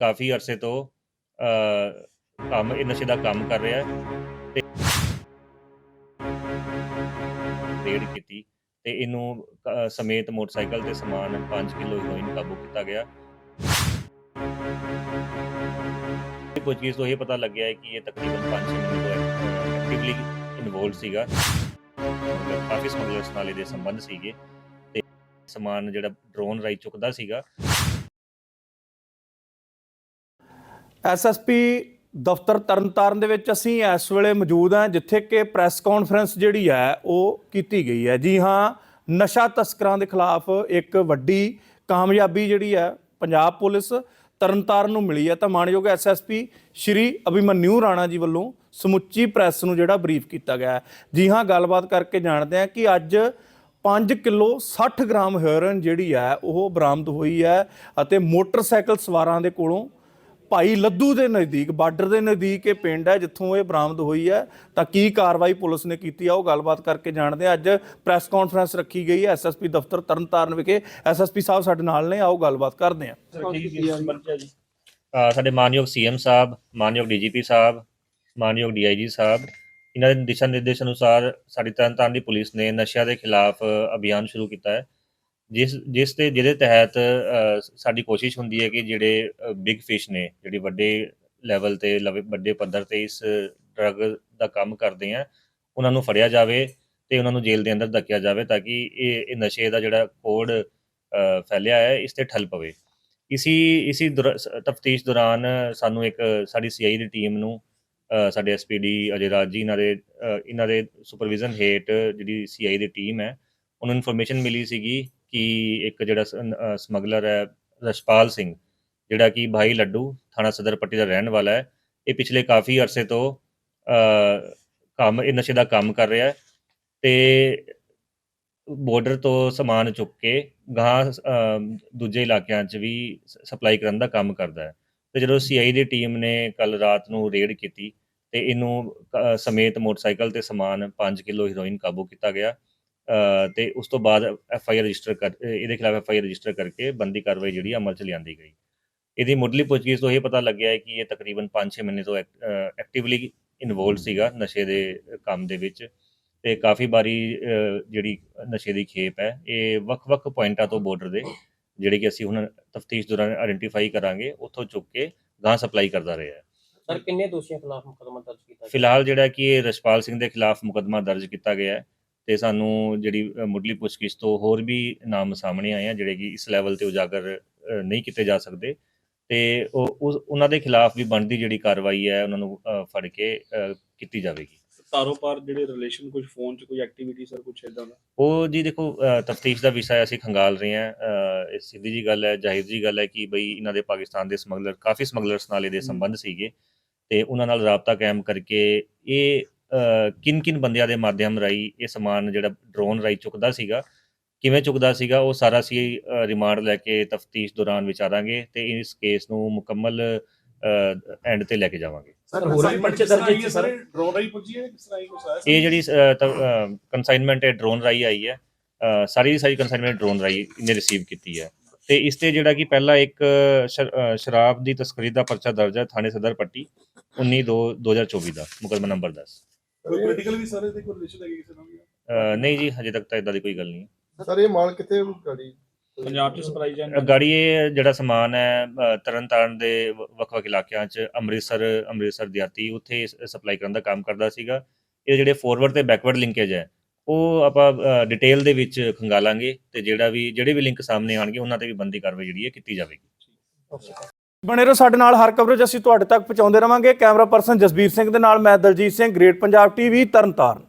ਕਾਫੀ ਅਰਸੇ ਤੋਂ ਕੰਮ, ਇਹ ਨਸ਼ੇ ਦਾ ਕੰਮ ਕਰ ਰਿਹਾ ਤੇ ਰੇਡ ਕੀਤੀ ਤੇ ਇਹਨੂੰ ਸਮੇਤ ਮੋਟਰਸਾਈਕਲ ਤੇ ਸਮਾਨ 5 ਕਿਲੋ ਹੈਰੋਇਨ ਕਾਬੂ ਕੀਤਾ ਗਿਆ। ਪੁੱਛਗਿੱਛ ਤੋਂ ਇਹ ਪਤਾ ਲੱਗਿਆ ਹੈ ਕਿ ਇਹ ਤਕਰੀਬਨ 5 ਮਹੀਨੇ ਤੋਂ ਐਕਟਿਵਲੀ ਇਨਵੋਲਡ ਸੀਗਾ। ਕਾਫੀ ਸਮਗਲਰਸ ਨਾਲ ਇਹਦੇ ਸੰਬੰਧ ਸੀਗੇ ਤੇ ਸਮਾਨ ਜਿਹੜਾ ਡਰੋਨ ਰਾਈ ਚੁੱਕਦਾ ਸੀਗਾ। ਐਸਐਸਪੀ ਦਫ਼ਤਰ ਤਰਨਤਾਰਨ ਦੇ ਵਿੱਚ ਅਸੀਂ ਇਸ ਵੇਲੇ ਮੌਜੂਦ ਹਾਂ, ਜਿੱਥੇ ਕਿ ਪ੍ਰੈਸ ਕਾਨਫਰੰਸ ਜਿਹੜੀ ਹੈ, ਉਹ ਕੀਤੀ ਗਈ ਹੈ। ਜੀ ਹਾਂ, ਨਸ਼ਾ ਤਸਕਰਾਂ ਦੇ ਖਿਲਾਫ ਇੱਕ ਵੱਡੀ ਕਾਮਯਾਬੀ ਜਿਹੜੀ ਹੈ, ਪੰਜਾਬ ਪੁਲਿਸ ਤਰਨਤਾਰਨ ਨੂੰ ਮਿਲੀ ਹੈ। ਤਾਂ ਮਾਨਯੋਗ ਐਸਐਸਪੀ ਸ਼੍ਰੀ ਅਭਿਮਨਿਊ ਰਾਣਾ ਜੀ ਵੱਲੋਂ ਸਮੁੱਚੀ ਪ੍ਰੈਸ ਨੂੰ ਜਿਹੜਾ ਬਰੀਫ ਕੀਤਾ ਗਿਆ ਹੈ। ਜੀ ਹਾਂ, ਗੱਲਬਾਤ ਕਰਕੇ ਜਾਣਦੇ ਹਾਂ ਕਿ ਅੱਜ 5 ਕਿਲੋ 60 ਗ੍ਰਾਮ ਹੈਰੋਇਨ ਜਿਹੜੀ ਹੈ, ਉਹ ਬਰਾਮਦ ਹੋਈ ਹੈ ਅਤੇ ਮੋਟਰਸਾਈਕਲ ਸਵਾਰਾਂ ਦੇ ਕੋਲੋਂ ਭਾਈ ਲੱਦੂ ਦੇ ਨਜ਼ਦੀਕ ਬਾਰਡਰ ਦੇ ਨਜ਼ਦੀਕ ਇਹ ਪਿੰਡ ਹੈ ਜਿੱਥੋਂ ਇਹ ਬਰਾਮਦ ਹੋਈ ਹੈ। ਤਾਂ ਕੀ ਕਾਰਵਾਈ ਪੁਲਿਸ ਨੇ ਕੀਤੀ ਆ ਉਹ ਗੱਲਬਾਤ ਕਰਕੇ ਜਾਣਦੇ ਆ ਅੱਜ ਪ੍ਰੈਸ ਕਾਨਫਰੰਸ ਰੱਖੀ ਗਈ ਹੈ ਐਸਐਸਪੀ ਦਫ਼ਤਰ ਤਰਨਤਾਰਨ ਵਿਖੇ। ਐਸਐਸਪੀ ਸਾਹਿਬ ਸਾਡੇ ਨਾਲ ਨੇ ਆਓ ਗੱਲਬਾਤ ਕਰਦੇ ਆ ਸਾਡੇ ਮਾਨਯੋਗ ਸੀਐਮ ਸਾਹਿਬ ਮਾਨਯੋਗ ਡੀਜੀਪੀ ਸਾਹਿਬ ਮਾਨਯੋਗ ਡੀਆਈਜੀ ਸਾਹਿਬ ਇਹਨਾਂ ਦੇ ਦਿਸ਼ਾ ਨਿਰਦੇਸ਼ ਅਨੁਸਾਰ ਸਾਡੀ ਤਰਨਤਾਰਨ ਦੀ ਪੁਲਿਸ ਨੇ ਨਸ਼ਿਆਂ ਦੇ ਖਿਲਾਫ ਅਭਿਆਨ ਸ਼ੁਰੂ ਕੀਤਾ ਹੈ। ਜਿਸ ਜਿਸ ਤੇ ਜਿਹਦੇ ਤਹਿਤ ਸਾਡੀ ਕੋਸ਼ਿਸ਼ ਹੁੰਦੀ ਹੈ ਕਿ ਜਿਹੜੇ ਬਿਗ ਫਿਸ਼ ਨੇ ਜਿਹੜੇ ਵੱਡੇ ਲੈਵਲ ਤੇ ਲਵੇ- ਵੱਡੇ ਪੱਧਰ ਤੇ ਇਸ ਡਰੱਗ ਦਾ ਕੰਮ ਕਰਦੇ ਆ ਉਹਨਾਂ ਨੂੰ ਫੜਿਆ ਜਾਵੇ ਤੇ ਉਹਨਾਂ ਨੂੰ ਜੇਲ੍ਹ ਦੇ ਅੰਦਰ ਧੱਕਿਆ ਜਾਵੇ ਤਾਂ ਕਿ ਇਹ ਇਹ ਨਸ਼ੇ ਦਾ ਜਿਹੜਾ ਕੋਡ ਫੈਲਿਆ ਹੈ ਇਸ ਤੇ ਠੱਲ ਪਵੇ। ਇਸੀ ਇਸੀ ਤਫਤੀਸ਼ ਦੌਰਾਨ ਸਾਨੂੰ ਇੱਕ ਸਾਡੀ ਸੀਆਈ ਦੀ ਟੀਮ ਨੂੰ ਅ, ਸਾਡੇ ਐਸਪੀਡੀ ਅਜੇ ਰਾਜ ਜੀ ਇਹਨਾਂ ਦੇ ਇਹਨਾਂ ਦੇ ਸੁਪਰਵਿਜ਼ਨ ਹੇਠ ਜਿਹੜੀ ਸੀਆਈ ਦੀ ਟੀਮ ਹੈ ਉਹਨੂੰ ਇਨਫੋਰਮੇਸ਼ਨ ਮਿਲੀ ਸੀਗੀ ਕਿ ਇੱਕ ਜਿਹੜਾ ਸਮਗਲਰ ਹੈ, ਰਸ਼ਪਾਲ ਸਿੰਘ, ਜਿਹੜਾ ਕਿ ਭਾਈ ਲੱਡੂ ਥਾਣਾ ਸਦਰ ਪੱਟੀ ਦਾ ਰਹਿਣ ਵਾਲਾ ਹੈ, ਇਹ ਪਿਛਲੇ ਕਾਫੀ ਅਰਸੇ ਤੋਂ ਕੰਮ, ਇਹ ਨਸ਼ੇ ਦਾ ਕੰਮ ਕਰ ਰਿਹਾ ਹੈ ਤੇ ਬਾਰਡਰ ਤੋਂ ਸਮਾਨ ਚੁੱਕ ਕੇ ਗਾਂ ਦੂਜੇ ਇਲਾਕਿਆਂ 'ਚ ਵੀ ਸਪਲਾਈ ਕਰਨ ਦਾ ਕੰਮ ਕਰਦਾ ਹੈ। ਤੇ ਜਦੋਂ ਸੀਆਈ ਦੀ ਟੀਮ ਨੇ ਕੱਲ ਰਾਤ ਨੂੰ ਰੇਡ ਕੀਤੀ ਤੇ ਇਹਨੂੰ ਸਮੇਤ ਮੋਟਰਸਾਈਕਲ ਤੇ ਸਮਾਨ 5 ਕਿਲੋ ਹੀਰੋਇਨ ਕਾਬੂ ਕੀਤਾ ਗਿਆ ਤੇ ਉਸ ਤੋਂ ਬਾਅਦ ਐਫ ਆਈ ਆਰ ਰਜਿਸਟਰ ਕਰ ਇਹਦੇ ਖਿਲਾਫ ਐਫ ਆਈ ਆਰ ਰਜਿਸਟਰ ਕਰਕੇ ਬੰਦੀ ਕਾਰਵਾਈ ਜਿਹੜੀ ਅਮਲ ਚ ਲਿਆਂਦੀ ਗਈ। ਇਹਦੀ ਮੁੱਢਲੀ ਪੁੱਛਗਿੱਛ ਤੋਂ ਇਹ ਪਤਾ ਲੱਗਿਆ ਹੈ ਕਿ ਇਹ ਤਕਰੀਬਨ 5-6 ਮਹੀਨੇ ਤੋਂ ਐਕਟਿਵਲੀ ਇਨਵੋਲਡ ਸੀਗਾ ਨਸ਼ੇ ਦੇ ਕੰਮ ਦੇ ਵਿੱਚ ਤੇ ਕਾਫੀ ਵਾਰੀ ਜਿਹੜੀ ਨਸ਼ੇ ਦੀ ਖੇਪ ਹੈ ਇਹ ਵੱਖ-ਵੱਖ ਪੁਆਇੰਟਾਂ ਤੋਂ ਬਾਰਡਰ ਦੇ ਜਿਹੜੇ ਕਿ ਅਸੀਂ ਹੁਣ ਤਫਤੀਸ਼ ਦੌਰਾਨ ਆਇਡੈਂਟੀਫਾਈ ਕਰਾਂਗੇ ਉੱਥੋਂ ਚੁੱਕ ਕੇ ਗਾਂ ਸਪਲਾਈ ਕਰਦਾ ਰਿਹਾ ਹੈ। ਸਰ ਕਿੰਨੇ ਦੋਸ਼ੀਆਂ ਖਿਲਾਫ ਮੁਕੱਦਮਾ ਦਰਜ ਕੀਤਾ ਗਿਆ? ਫਿਲਹਾਲ ਜਿਹੜਾ ਕਿ ਇਹ ਰਸ਼ਪਾਲ ਸਿੰਘ ਦੇ ਖਿਲਾਫ ਮੁਕੱਦਮਾ ਦਰਜ ਕੀਤਾ ਗਿਆ ਹੈ। ਤੇ ਸਾਨੂੰ ਜਿਹੜੀ ਮੁੱਢਲੀ ਪੁੱਛਗਿੱਛ ਤੋਂ ਹੋਰ ਵੀ ਨਾਮ ਸਾਹਮਣੇ ਆਏ ਆ ਜਿਹੜੇ ਕਿ ਇਸ ਲੈਵਲ ਤੇ ਉਜਾਗਰ ਨਹੀਂ ਕੀਤੇ ਜਾ ਸਕਦੇ। ਤੇ ਉਹ ਉਹਨਾਂ ਦੇ ਖਿਲਾਫ ਵੀ ਬਣਦੀ ਜਿਹੜੀ ਕਾਰਵਾਈ ਹੈ ਉਹਨਾਂ ਨੂੰ ਫੜ ਕੇ ਕੀਤੀ ਜਾਵੇਗੀ। ਤਾਰੋ ਪਾਰ ਜਿਹੜੇ ਰਿਲੇਸ਼ਨ ਕੁਝ ਫੋਨ 'ਚ ਕੋਈ ਐਕਟੀਵਿਟੀ ਸਰ ਕੁਝ ਇਦਾਂ ਦਾ? ਉਹ ਜੀ ਦੇਖੋ ਤਫਤੀਸ਼ ਦਾ ਵਿਸ਼ਾ ਅਸੀਂ ਖੰਗਾਲ ਰਹੇ ਹਾਂ। ਇਹ ਸਿੱਧੀ ਜੀ ਗੱਲ ਹੈ ਜ਼ਾਹਿਰ ਜੀ ਗੱਲ ਹੈ ਕਿ ਬਈ ਇਹਨਾਂ ਦੇ ਪਾਕਿਸਤਾਨ ਦੇ ਸਮਗਲਰ ਕਾਫੀ ਸਮਗਲਰਸ ਨਾਲ ਇਹਦੇ ਸੰਬੰਧ ਸੀਗੇ। ਤੇ ਉਹਨਾਂ ਨਾਲ ਰਾਬਤਾ ਕਾਇਮ ਕਰਕੇ ਇਹ ਕਿਨ ਕਿਨ ਬੰਦਿਆਂ ਦੇ ਮਾਧਿਅਮ ਰਾਈ ਇਹ ਸਮਾਨ ਜਿਹੜਾ ਡਰੋਨ ਰਾਈ ਚੁੱਕਦਾ ਸੀਗਾ ਕਿਵੇਂ ਚੁੱਕਦਾ ਸੀਗਾ ਉਹ ਸਾਰਾ ਅਸੀਂ ਰਿਮਾਂਡ ਲੈ ਕੇ ਤਫਤੀਸ਼ ਦੌਰਾਨ ਵਿਚਾਰਾਂਗੇ ਤੇ ਇਸ ਕੇਸ ਨੂੰ ਮੁਕੰਮਲ ਐਂਡ ਤੇ ਲੈ ਕੇ ਜਾਵਾਂਗੇ। ਸਰ ਹੋਰ ਵੀ ਪਰਚੇ ਦਰਜ ਹੈ ਸਰ? ਡਰੋਨ ਰਾਈ ਪੁੱਜੀ ਹੈ ਕਿਸ ਤਰ੍ਹਾਂ ਹੀ ਕੁਛ ਇਹ ਜਿਹੜੀ ਕੰਸਾਈਨਮੈਂਟ ਹੈ ਡਰੋਨ ਰਾਈ ਆਈ ਹੈ ਸਾਰੀ ਦੀ ਸਾਰੀ ਕੰਸਾਈਨਮੈਂਟ ਡਰੋਨ ਰਾਈ ਨੇ ਰਿਸੀਵ ਕੀਤੀ ਹੈ। ਤੇ ਇਸ ਤੇ ਜਿਹੜਾ ਕਿ ਪਹਿਲਾ ਇੱਕ ਸ਼- ਸ਼ਰਾਬ ਦੀ ਤਸਕਰੀ ਦਾ ਪਰਚਾ ਦਰਜ ਹੈ ਥਾਣੇ ਸਦਰ ਪੱਟੀ 19 2 2024 ਦਾ ਮੁਕੱਦਮਾ ਨੰਬਰ 10 ਕੋਈ ਪੋਲੀਟੀਕਲ ਵੀ ਸਰ ਇਹਦੇ ਕੋਈ ਰਿਲੇਸ਼ਨ ਹੈਗੀ ਕਿਸੇ ਨਾਲ ਵੀ ਨਹੀਂ ਜੀ ਹਜੇ ਤੱਕ ਤਾਂ ਇਦਾਂ ਦੀ ਕੋਈ ਗੱਲ ਨਹੀਂ ਹੈ। ਸਰ ਇਹ ਮਾਲ ਕਿੱਥੇ ਗਾੜੀ? ਪੰਜਾਬ 'ਚ ਸਪਲਾਈ ਜਾਂ ਅ, ਗਾੜੀ ਇਹ ਜਿਹੜਾ ਸਮਾਨ ਹੈ ਤਰਨਤਾਰਨ ਦੇ ਵ- ਵੱਖ-ਵੱਖ ਇਲਾਕਿਆਂ 'ਚ ਅੰਮ੍ਰਿਤਸਰ ਅੰਮ੍ਰਿਤਸਰ ਦਿਹਾਤੀ ਉੱਥੇ ਸਪਲਾਈ ਕਰਨ ਦਾ ਕੰਮ ਕਰਦਾ ਸੀਗਾ। ਇਹ ਜਿਹੜੇ ਫੋਰਵਰਡ ਤੇ ਬੈਕਵਰਡ ਲਿੰਕੇਜ ਹੈ ਉਹ ਆਪਾਂ ਡਿਟੇਲ ਦੇ ਵਿੱਚ ਖੰਗਾਲਾਂਗੇ ਤੇ ਜਿਹੜਾ ਵੀ ਜਿਹੜੇ ਵੀ ਲਿੰਕ ਸਾਹਮਣੇ ਆਣਗੇ ਉਹਨਾਂ ਤੇ ਵੀ ਬੰਦੀ ਕਾਰਵਾਈ ਜਿਹੜੀ ਹੈ ਕੀਤੀ ਜਾਵੇਗੀ। ਬਣੇ ਰਹੋ ਸਾਡੇ ਨਾਲ, ਹਰ ਕਵਰੇਜ ਅਸੀਂ ਤੁਹਾਡੇ ਤੱਕ ਪਹੁੰਚਾਉਂਦੇ ਰਵਾਂਗੇ। ਕੈਮਰਾ ਪਰਸਨ ਜਸਬੀਰ ਸਿੰਘ ਦੇ ਨਾਲ, ਮੈਂ ਦਲਜੀਤ ਸਿੰਘ ਗ੍ਰੇਟ ਪੰਜਾਬ ਟੀਵੀ ਤਰਨਤਾਰਨ।